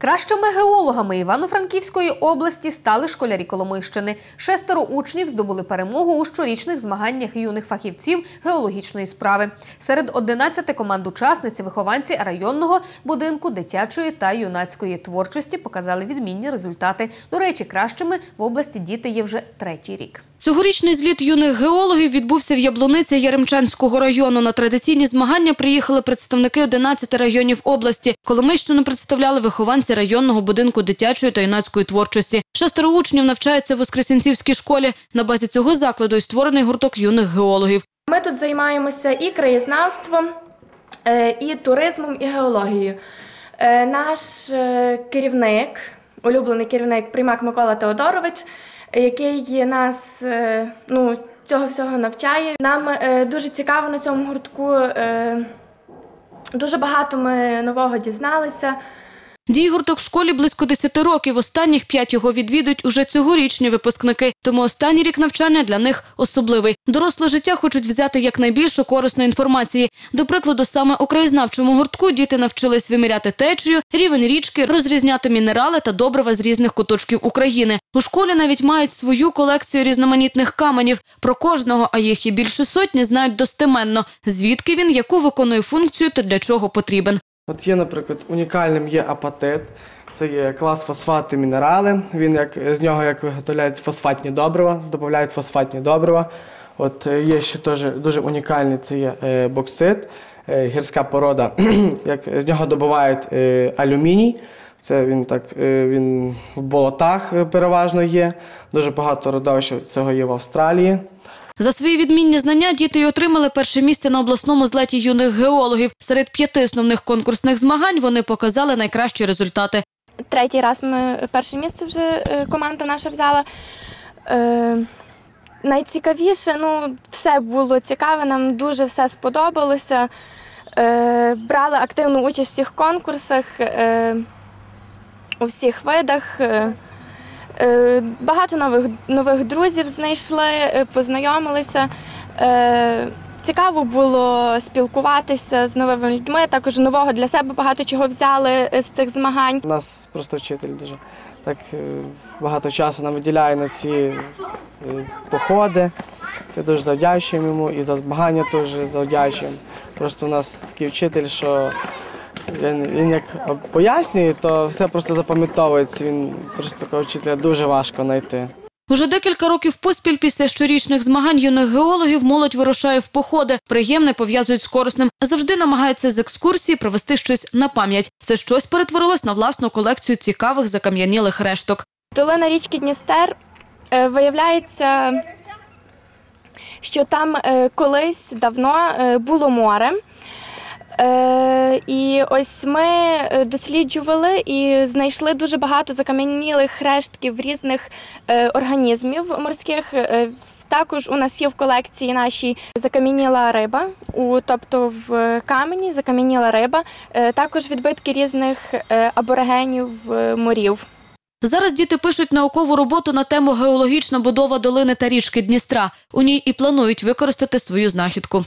Кращими геологами Івано-Франківської області стали школярі Коломийщини. Шестеро учнів здобули перемогу у щорічних змаганнях юних фахівців геологічної справи. Серед 11 команд учасниці вихованці районного будинку дитячої та юнацької творчості показали відмінні результати. До речі, кращими в області діти є вже третій рік. Цьогорічний зліт юних геологів відбувся в Яблуниці Яремчанського району. На традиційні змагання приїхали представники 11 районів області. Коломийщину представляли вихованці районного будинку дитячої та юнацької творчості. Шестеро учнів навчаються в Воскресенцівській школі. На базі цього закладу й створений гурток юних геологів. Ми тут займаємося і краєзнавством, е, і туризмом, і геологією. Е, Наш е, керівник, улюблений керівник Приймак Микола Теодорович, який нас ну, цього всього навчає. Нам дуже цікаво на цьому гуртку. Дуже багато ми нового дізналися. Діє гурток в школі близько 10 років. Останніх п'ять його відвідують уже цьогорічні випускники. Тому останній рік навчання для них особливий. Доросле життя хочуть взяти якнайбільше корисної інформації. До прикладу, саме у краєзнавчому гуртку діти навчились виміряти течію, рівень річки, розрізняти мінерали та добрива з різних куточків України. У школі навіть мають свою колекцію різноманітних каменів. Про кожного, а їх і більше сотні, знають достеменно, звідки він, яку виконує функцію та для чого потрібен. От є, наприклад, унікальним є апатит. Це є клас фосфати мінерали. Він як з нього як виготовляють фосфатні добрива, додають фосфатні добрива. От е, є ще теж дуже унікальний це є е, боксит, е, гірська порода. як з нього добувають алюміній. Це він так він в болотах переважно є. Дуже багато родовищ цього є в Австралії. За свої відмінні знання діти й отримали перше місце на обласному злеті юних геологів. Серед п'яти основних конкурсних змагань вони показали найкращі результати. Третій раз ми перше місце вже е, команда наша взяла. Е, найцікавіше, ну, все було цікаве, нам дуже все сподобалося. Е, брали активну участь у всіх конкурсах, у всіх видах. Е, багато нових, нових друзів знайшли, е, познайомилися. Е, Цікаво було спілкуватися з новими людьми. Також нового для себе багато чого взяли з цих змагань. У нас просто вчитель дуже так багато часу нам виділяє на ці походи. Це дуже завдячуємо йому і за змагання теж завдячуємо. Просто у нас такий вчитель, що він, він як пояснює, то все просто запам'ятовується. Він просто такого вчителя дуже важко знайти. Уже декілька років поспіль після щорічних змагань юних геологів молодь вирушає в походи. Приємне пов'язують з корисним. Завжди намагаються з екскурсії привезти щось на пам'ять. Це щось перетворилось на власну колекцію цікавих закам'янілих решток. Долина річки Дністер е, виявляється, що там е, колись давно е, було море. Е, І ось ми е, досліджували і знайшли дуже багато закам'янілих рештків різних е, організмів морських. Також у нас є в колекції нашій закам'яніла риба, у, тобто в камені закам'яніла риба, також відбитки різних аборигенів морів. Зараз діти пишуть наукову роботу на тему геологічна будова долини та річки Дністра. У ній і планують використати свою знахідку.